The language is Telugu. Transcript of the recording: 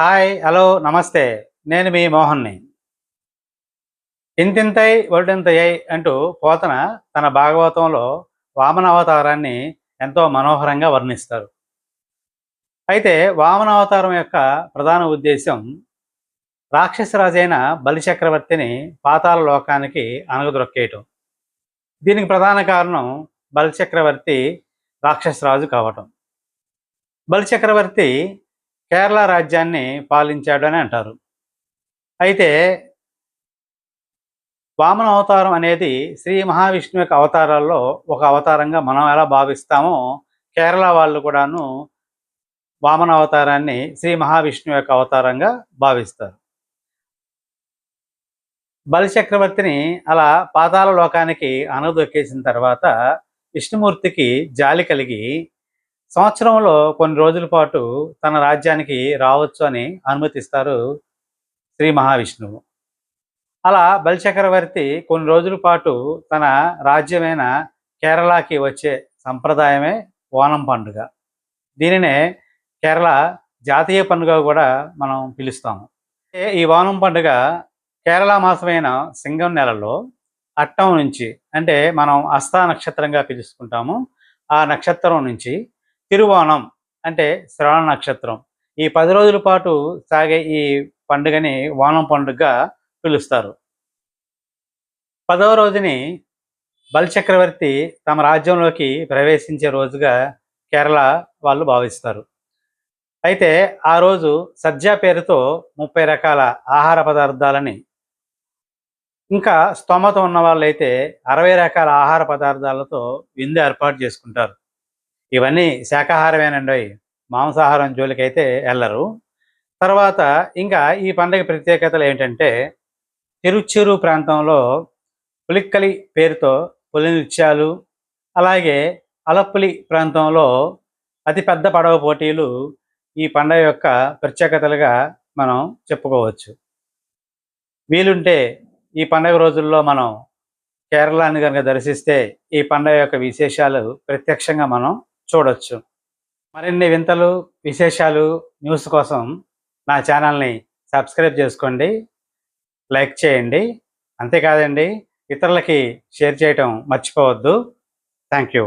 హాయ్ హలో నమస్తే. నేను మీ మోహన్ని. ఇంతింతై ఒడింతయ్యై అంటూ పోతన తన భాగవతంలో వామన అవతారాన్ని ఎంతో మనోహరంగా వర్ణిస్తారు. అయితే వామన అవతారం యొక్క ప్రధాన ఉద్దేశం రాక్షసరాజైన బలిచక్రవర్తిని పాతాల లోకానికి అనగదొక్కేయటం దీనికి ప్రధాన కారణం బలిచక్రవర్తి రాక్షసరాజు కావటం. బలిచక్రవర్తి కేరళ రాజ్యాన్ని పాలించాడు అని అంటారు. అయితే వామన అవతారం అనేది శ్రీ మహావిష్ణువు యొక్క అవతారాల్లో ఒక అవతారంగా మనం ఎలా భావిస్తామో కేరళ వాళ్ళు కూడాను వామన అవతారాన్ని శ్రీ మహావిష్ణువు యొక్క అవతారంగా భావిస్తారు. బలిచక్రవర్తిని అలా పాతాల లోకానికి అనదొక్కేసిన తర్వాత విష్ణుమూర్తికి జాలి కలిగి సంవత్సరంలో కొన్ని రోజుల పాటు తన రాజ్యానికి రావచ్చు అని అనుమతిస్తారు శ్రీ మహావిష్ణువు. అలా బలిచక్రవర్తి కొన్ని రోజుల పాటు తన రాజ్యమైన కేరళకి వచ్చే సంప్రదాయమే ఓనం పండుగ. దీనినే కేరళ జాతీయ పండుగ కూడా మనం పిలుస్తాము. ఈ ఓనం పండుగ కేరళ మాసమైన సింగం నెలలో అట్టం నుంచి అంటే మనం అస్తా నక్షత్రంగా పిలుచుకుంటాము. ఆ నక్షత్రం నుంచి తిరువాణం అంటే శ్రవణ నక్షత్రం. ఈ పది రోజుల పాటు సాగే ఈ పండుగని ఓనం పండుగగా పిలుస్తారు. పదవ రోజుని బలచక్రవర్తి తమ రాజ్యంలోకి ప్రవేశించే రోజుగా కేరళ వాళ్ళు భావిస్తారు. అయితే ఆ రోజు సజ్జా పేరుతో ముప్పై రకాల ఆహార పదార్థాలని ఇంకా స్తోమత ఉన్న వాళ్ళైతే అరవై రకాల ఆహార పదార్థాలతో విందు ఏర్పాటు చేసుకుంటారు. ఇవన్నీ శాకాహారమేనండి మాంసాహారం జోలికైతే వెళ్ళరు తర్వాత ఇంకా ఈ పండుగ ప్రత్యేకతలు ఏంటంటే తిరుచ్చేరు ప్రాంతంలో పులిక్కలి పేరుతో పులి నృత్యాలు అలాగే అలప్పులి ప్రాంతంలో అతిపెద్ద పడవ పోటీలు ఈ పండగ యొక్క ప్రత్యేకతలుగా మనం చెప్పుకోవచ్చు. వీలుంటే ఈ పండుగ రోజుల్లో మనం కేరళాన్ని కనుక దర్శిస్తే ఈ పండుగ యొక్క విశేషాలు ప్రత్యక్షంగా మనం చూడొచ్చు. మరిన్ని వింతలు విశేషాలు న్యూస్ కోసం నా ఛానల్ని సబ్స్క్రైబ్ చేసుకోండి లైక్ చేయండి. అంతేకాదండి ఇతరులకి షేర్ చేయటం మర్చిపోవద్దు. Thank you